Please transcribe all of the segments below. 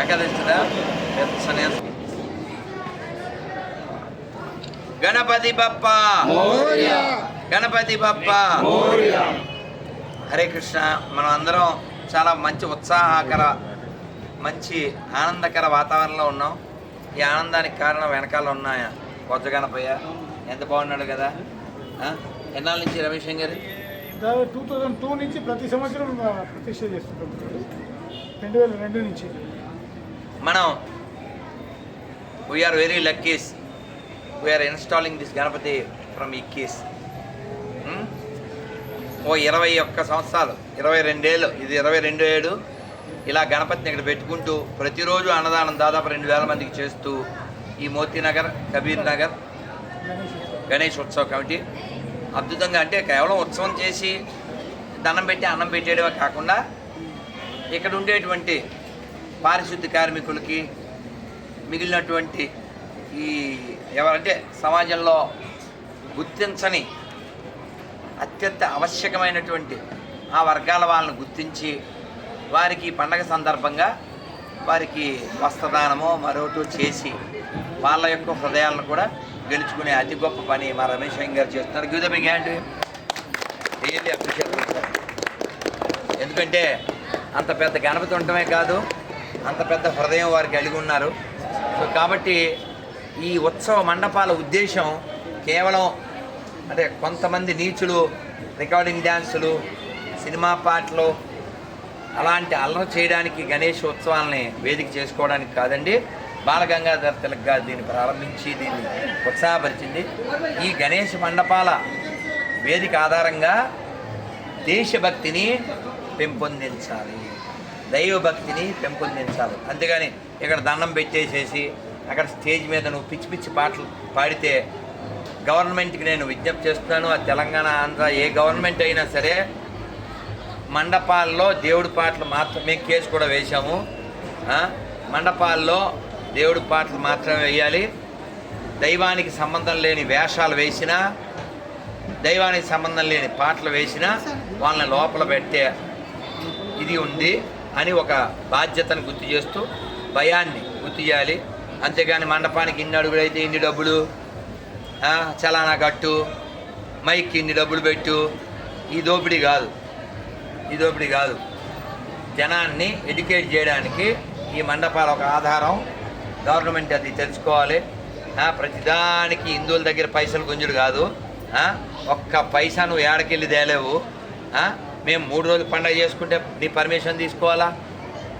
ఏకాదశిదా సన్యాసం గణపతి బప్ప. గణపతి బప్ప. హరే కృష్ణ. మనం అందరం చాలా మంచి ఉత్సాహకర మంచి ఆనందకర వాతావరణంలో ఉన్నాం. ఈ ఆనందానికి కారణం వెనకాల ఉన్నాయ? కొత్త గణపయ్య ఎంత బాగున్నాడు కదా? ఎన్నాళ్ళ నుంచి రమేష్ గారు? టూ థౌజండ్ టూ నుంచి ప్రతి సంవత్సరం ప్రతిష్ట చేస్తుంటాం. రెండు వేల రెండు నుంచి. మనం we are very luckies we are installing this Ganapati from ఇక్కీస్ ఓ ఇరవై ఒక్క సంవత్సరాలు ఇరవై రెండేళ్ళు ఇది ఇరవై రెండు ఏడు. ఇలా గణపతిని ఇక్కడ పెట్టుకుంటూ ప్రతిరోజు అన్నదానం దాదాపు రెండు వేల మందికి చేస్తూ ఈ మోతీనగర్ కబీర్ నగర్ గణేష్ ఉత్సవం. ఉత్సవ కమిటీ అద్భుతంగా అంటే కేవలం ఉత్సవం చేసి దండం పెట్టి అన్నం పెట్టేయడమే కాకుండా ఇక్కడ ఉండేటువంటి పారిశుద్ధ్య కార్మికులకి మిగిలినటువంటి ఈ ఎవరంటే సమాజంలో గుర్తించని అత్యంత ఆవశ్యకమైనటువంటి ఆ వర్గాల వాళ్ళని గుర్తించి వారికి పండగ సందర్భంగా వారికి వస్త్రదానమో మరోటో చేసి వాళ్ళ యొక్క హృదయాలను కూడా గెలుచుకునే అతి గొప్ప పని మా రమేష్ అయ్య గారు చేస్తున్నారు. Give the big hand really appreciate ఎందుకంటే అంత పెద్ద గణపతి ఉండటమే కాదు అంత పెద్ద హృదయం వారికి కలిగి ఉన్నారు. సో కాబట్టి ఈ ఉత్సవ మండపాల ఉద్దేశం కేవలం అంటే కొంతమంది నీచులు రికార్డింగ్ డ్యాన్సులు సినిమా పాటలు అలాంటి అల్లరి చేయడానికి గణేష్ ఉత్సవాలని వేదిక చేసుకోవడానికి కాదండి. బాలగంగాధర్ తిలక్ గారు దీన్ని ప్రారంభించి దీన్ని ఉత్సాహపరిచింది ఈ గణేష్ మండపాల వేదిక ఆధారంగా దేశభక్తిని పెంపొందించాలి. దైవభక్తిని పెంపొందించాలి. అంతేగాని ఇక్కడ దండం పెట్టేసేసి అక్కడ స్టేజ్ మీద నువ్వు పిచ్చి పిచ్చి పాటలు పాడితే గవర్నమెంట్కి నేను విజ్ఞప్తి చేస్తున్నాను ఆ తెలంగాణ ఆంధ్ర ఏ గవర్నమెంట్ అయినా సరే మండపాల్లో దేవుడి పాటలు మాత్రమే కేసు కూడా వేశాము. మండపాల్లో దేవుడి పాటలు మాత్రమే వేయాలి. దైవానికి సంబంధం లేని వేషాలు వేసినా దైవానికి సంబంధం లేని పాటలు వేసినా వాళ్ళని లోపల పెట్టే ఇది ఉంది అని ఒక బాధ్యతను గుర్తు చేస్తూ భయాన్ని గుర్తు చేయాలి. అంతేగాని మండపానికి ఇన్ని అడుగులైతే ఇన్ని డబ్బులు చలానా కట్టు మైక్ ఇన్ని డబ్బులు పెట్టు. ఈ దోపిడీ కాదు. ఈ దోపిడీ కాదు. జనాన్ని ఎడ్యుకేట్ చేయడానికి ఈ మండపాలు ఒక ఆధారం గవర్నమెంట్ అది తెలుసుకోవాలి. ప్రతిదానికి హిందువుల దగ్గర పైసలు గుంజుడు కాదు. ఒక్క పైసా నువ్వు ఏడకెళ్ళి తేలేవు. మేము మూడు రోజులు పండగ చేసుకుంటే నీ పర్మిషన్ తీసుకోవాలా?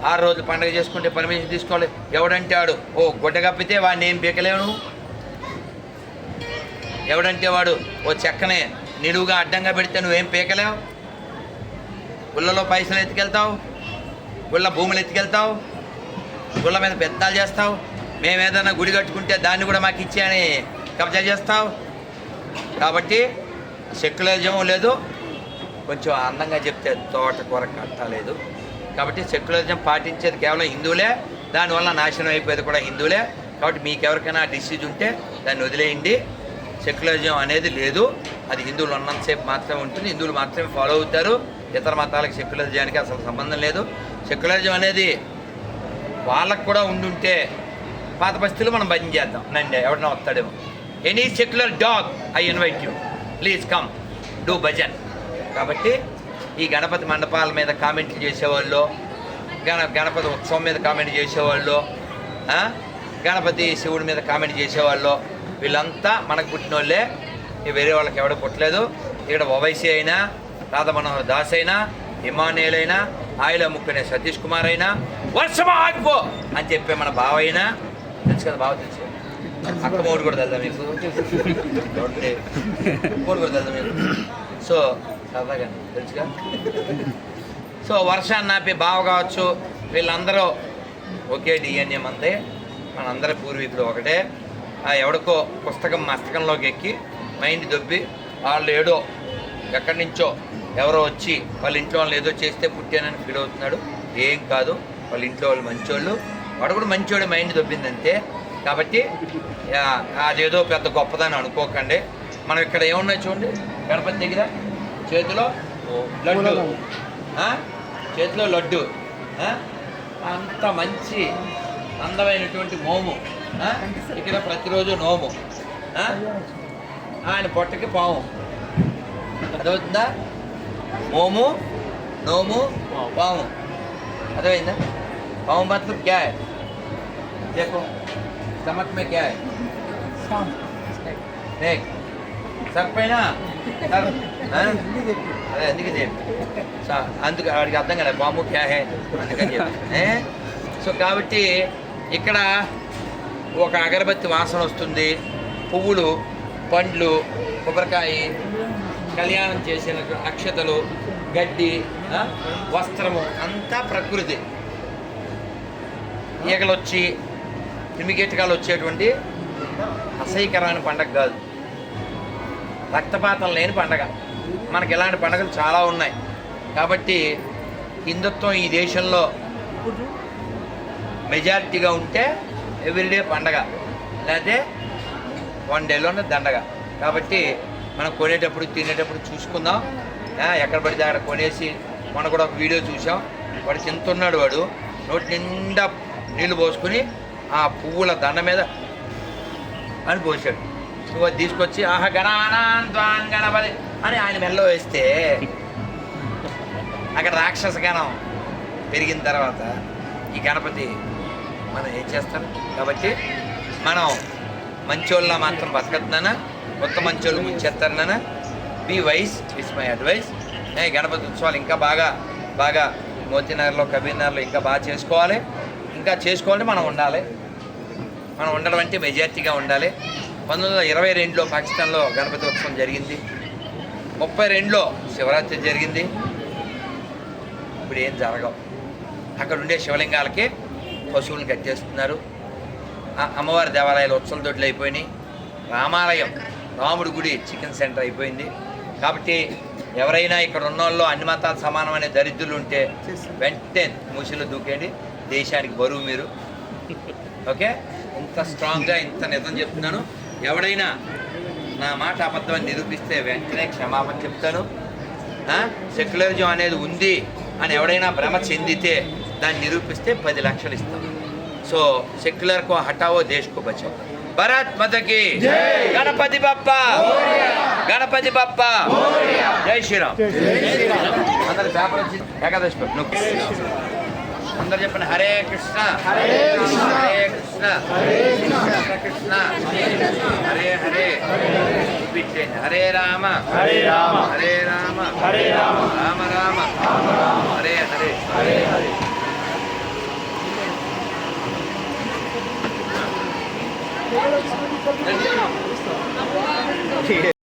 ఆరు రోజులు పండగ చేసుకుంటే పర్మిషన్ తీసుకోవాలి. ఎవడంటే వాడు ఓ గుడ్డ కప్పితే వాడిని ఏం పీకలేవు నువ్వు? ఎవడంటే వాడు? ఓ చెక్కనే నిలువుగా అడ్డంగా పెడితే నువ్వేం పీకలేవు? గుళ్ళలో పైసలు ఎత్తుకెళ్తావు? గుళ్ళ భూములు ఎత్తుకెళ్తావు? గుళ్ళ మీద పెద్దాలు చేస్తావు? మేము ఏదైనా గుడి కట్టుకుంటే దాన్ని కూడా మాకు ఇచ్చే అని కబ్జా చేస్తావు? కాబట్టి సెక్యులరిజం లేదు. కొంచెం అందంగా చెప్తే తోట కూర కట్టలేదు కాబట్టి సెక్యులరిజం పాటించేది కేవలం హిందువులే. దానివల్ల నాశనం అయిపోయేది కూడా హిందువులే. కాబట్టి మీకు ఎవరికైనా డిసీజ్ ఉంటే దాన్ని వదిలేయండి. సెక్యులరిజం అనేది లేదు. అది హిందువులు ఉన్నంతసేపు మాత్రమే ఉంటుంది. హిందువులు మాత్రమే ఫాలో అవుతారు. ఇతర మతాలకు సెక్యులరిజానికి అసలు సంబంధం లేదు. సెక్యులరిజం అనేది వాళ్ళకు కూడా ఉండుంటే పాత పరిస్థితులు మనం బంద్ చేద్దాం. నండి ఎవడన్నా వస్తాడేమో. Any secular dog I invite you please come do bhajan. కాబట్టి ఈ గణపతి మండపాల మీద కామెంట్లు చేసేవాళ్ళు గణ గణపతి ఉత్సవం మీద కామెంట్ చేసేవాళ్ళు గణపతి శివుడి మీద కామెంట్ చేసేవాళ్ళు. వీళ్ళంతా మనకు పుట్టిన వాళ్ళే వేరే వాళ్ళకి ఎవడ పుట్టలేదు. ఇక్కడ ఓవైసీ అయినా రాధ మనోహర్ దాస్ అయినా ఇమానుయేల్ అయినా ఆయిల ముక్కునే సతీష్ కుమార్ అయినా వర్షమా ఆగిపో అని చెప్పే మన బావ అయినా తెలుసు కదా బాగా తెలుసు. అక్క మూడు కూడా తెలుదా మీకు? చూడండి. కూడా తెలుదా మీకు? సో సరదాగా తెలుసుగా? సో వర్షాన్ని నాపి బావ కావచ్చు వీళ్ళందరూ ఒకే డిఎన్ఏ మందే మనందరి పూర్వీకులు ఒకటే. ఆ ఎవడికో పుస్తకం మస్తకంలోకి ఎక్కి మైండ్ దొబ్బి వాళ్ళు ఏడో ఎక్కడి నుంచో ఎవరో వచ్చి వాళ్ళ ఇంట్లో వాళ్ళు ఏదో చేస్తే పుట్టానని ఫీల్ అవుతున్నాడు. ఏం కాదు వాళ్ళ ఇంట్లో వాళ్ళు మంచోళ్ళు. వాడు కూడా మంచివాడు మైండ్ దొబ్బిందంటే కాబట్టి అదేదో పెద్ద గొప్పదని అనుకోకండి. మనం ఇక్కడ ఏమున్నాయి చూడండి గణపతి దగ్గర చేతిలో లడ్డు. చేతిలో లడ్డు. అంత మంచి అందమైనటువంటి మోము ఇక్కడ ప్రతిరోజు నోము. ఆయన పొట్టకి పాము. అదవుతుందా మోము నోము పాము. అదైందా పాము మాత్రం గ్యాస్ देखो स्टमक में क्या है సామ్. देख सर పైన సర్ అదే అందుకే చెప్పి సో అందుకు వాడికి అర్థం కదా పాము క్యా హే అందుకని చెప్పి ఏ? సో కాబట్టి ఇక్కడ ఒక అగరబత్తి వాసన వస్తుంది పువ్వులు పండ్లు కొబ్బరికాయ కళ్యాణం చేసిన అక్షతలు గడ్డి ఆ, వస్త్రము అంతా ప్రకృతి ఈగలు వచ్చి క్రిమికీటకాలు వచ్చేటువంటి అసహ్యకరమైన పండగ కాదు. రక్తపాతం లేని పండగ. మనకి ఇలాంటి పండుగలు చాలా ఉన్నాయి. కాబట్టి హిందుత్వం ఈ దేశంలో మెజారిటీగా ఉంటే ఎవ్రీడే పండగ. లేకపోతే వన్ డేలోనే దండగ. కాబట్టి మనం కొనేటప్పుడు తినేటప్పుడు చూసుకుందాం. ఎక్కడ పడితే అక్కడ కొనేసి మనం కూడా ఒక వీడియో చూసాం వాడు తింటున్నాడు వాడు. నోటి నిండా నీళ్ళు పోసుకుని ఆ పువ్వుల దండ మీద అని పోసాడు నువ్వు తీసుకొచ్చి ఆహ గణానాన్ గణపతి అని ఆయన మెల్లో వేస్తే అక్కడ రాక్షస గణం పెరిగిన తర్వాత ఈ గణపతి మనం ఏం చేస్తాం? కాబట్టి మనం మంచోళ్ళ మాత్రం బతకద్దానా కొత్త మంచోళ్ళు ముంచేస్తారనా be wise is my advice. Ganapati ఉత్సవాలు ఇంకా బాగా బాగా మోతీనగర్లో కబీర్నగర్లో ఇంకా బాగా చేసుకోవాలి. ఇంకా చేసుకోవాలంటే మనం ఉండాలి. మనం ఉండడం అంటే మెజార్టీగా ఉండాలి. పంతొమ్మిది వందల ఇరవై రెండులో పాకిస్తాన్లో గణపతి ఉత్సవం జరిగింది. ముప్పై రెండులో శివరాత్రి జరిగింది. ఇప్పుడు ఏం జరగవు. అక్కడ ఉండే శివలింగాలకి పశువులను కట్టేస్తున్నారు అమ్మవారి దేవాలయాలు ఉత్సవ దొడ్లు అయిపోయినాయి. రామాలయం రాముడి గుడి చికెన్ సెంటర్ అయిపోయింది. కాబట్టి ఎవరైనా ఇక్కడ ఉన్న వాళ్ళు అన్ని మతాలు సమానమైన దరిద్రులు ఉంటే వెంటనే మూసిలో దూకేయండి. దేశానికి బరువు మీరు. ఓకే? ఇంత స్ట్రాంగ్గా ఇంత నిజం చెప్తున్నాను. ఎవడైనా నా మాట అబద్ధమని నిరూపిస్తే వెంటనే క్షమాపణ చెప్తాను. సెక్యులరిజం అనేది ఉంది అని ఎవడైనా భ్రమ చెందితే దాన్ని నిరూపిస్తే పది లక్షలు ఇస్తాను సో సెక్యులర్ కో హటావో దేశ్ కో బచావో. భరత్ మతకి గణపతి బప్ప! గణపతి బప్ప! జై శ్రీరామ్. అందరి పేపర్ వచ్చి ఏకాదశి అందరు చెప్పండి. హరే కృష్ణ. హరే కృష్ణ. హరే కృష్ణ. హరే కృష్ణ. హరే హరే. రిపీట్ చేయండి హరే రామ. హరే రామ. హరే రామ. హరే రామ. రామ రామ. హరే హరే. హరే హరే.